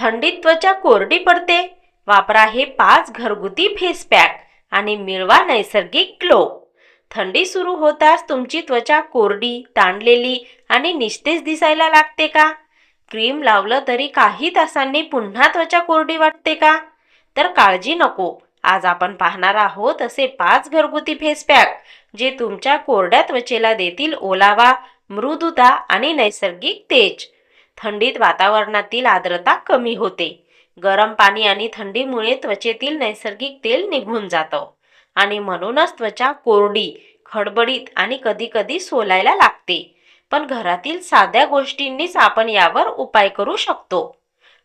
थंडीत त्वचा कोरडी पडते. वापरा हे पाच घरगुती फेस पॅक आणि मिळवा नैसर्गिक ग्लो. थंडी सुरू होताच तुमची त्वचा कोरडी ताणलेली आणि निस्तेज दिसायला लागते का? क्रीम लावलं तरी काही तासांनी पुन्हा त्वचा कोरडी वाटते का? तर काळजी नको. आज आपण पाहणार आहोत असे पाच घरगुती फेस पॅक जे तुमच्या कोरड्या त्वचेला देतील ओलावा मृदुता आणि नैसर्गिक तेज. थंडीत वातावरणातील आर्द्रता कमी होते. गरम पाणी आणि थंडीमुळे त्वचेतील नैसर्गिक तेल निघून जातं. आणि म्हणूनच त्वचा कोरडी खडबडीत आणि कधीकधी सोलायला लागते. पण घरातील साध्या गोष्टींनीच आपण यावर उपाय करू शकतो.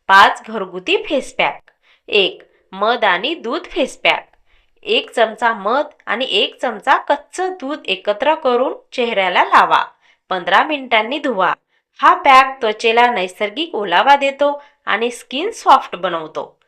पाच घरगुती फेस पॅक एक मध आणि दूध फेस पॅक एक चमचा मध आणि एक चमचा कच्चं दूध एकत्र करून चेहऱ्याला लावा. पंधरा मिनिटांनी धुवा. हा पॅक त्वचेला नैसर्गिक ओलावा देतो आणि स्किन सॉफ्ट बनवतो.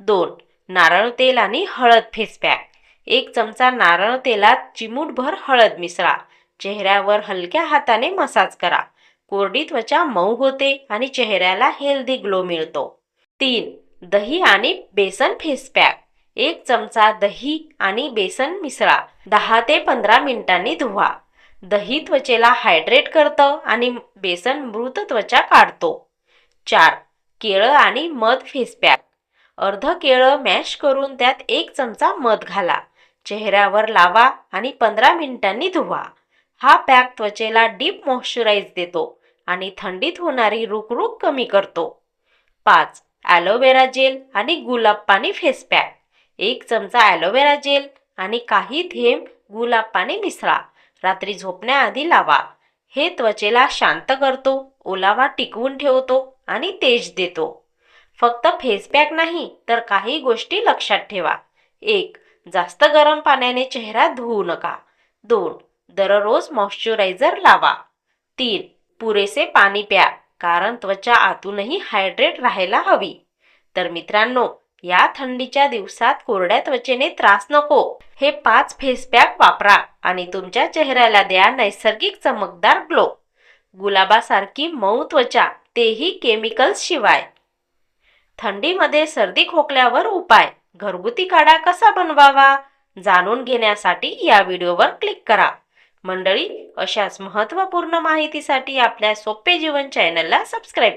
दोन नारळ तेल आणि हळद फेस पॅक. एक चमचा नारळ तेलात चिमूटभर हळद मिसळा. चेहऱ्यावर हलक्या हाताने मसाज करा. कोरडी त्वचा मऊ होते आणि चेहऱ्याला हेल्दी ग्लो मिळतो. तीन दही आणि बेसन फेस पॅक. एक चमचा दही आणि बेसन मिसळा. दहा ते पंधरा मिनिटांनी धुवा. दही त्वचेला हायड्रेट करतं आणि बेसन मृत त्वचा काढतो. चार केळं आणि मध फेसपॅक अर्ध केळं मॅश करून त्यात एक चमचा मध घाला. चेहऱ्यावर लावा आणि पंधरा मिनिटांनी धुवा. हा पॅक त्वचेला डीप मॉइश्चराईज देतो आणि थंडीत होणारी रुकरुक कमी करतो. पाच ॲलोवेरा जेल आणि गुलाब पाणी फेस पॅक एक चमचा ॲलोवेरा जेल आणि काही थेंब गुलाब पाणी मिसळा. रात्री झोपण्याआधी लावा. हे त्वचेला शांत करतो ओलावा टिकवून ठेवतो आणि तेज देतो. फक्त फेस पॅक नाही तर काही गोष्टी लक्षात ठेवा. एक जास्त गरम पाण्याने चेहरा धुवू नका. दोन दररोज मॉइश्चरायझर लावा. तीन पुरेसे पाणी प्या कारण त्वचा आतूनही हायड्रेट राहायला हवी. तर मित्रांनो या थंडीच्या दिवसात कोरड्या त्वचेने त्रास नको. हे पाच फेस पॅक वापरा आणि तुमच्या चेहऱ्याला द्या नैसर्गिक चमकदार ग्लो. गुलाबासारखी मऊ त्वचा तेही केमिकल्स शिवाय. थंडीमध्ये सर्दी खोकल्यावर उपाय. घरगुती काढा कसा बनवावा? जाणून घेण्यासाठी या व्हिडिओवर क्लिक करा. मंडळी अशाच महत्त्वपूर्ण माहितीसाठी आपल्या सोपे जीवन चॅनलला सबस्क्राईब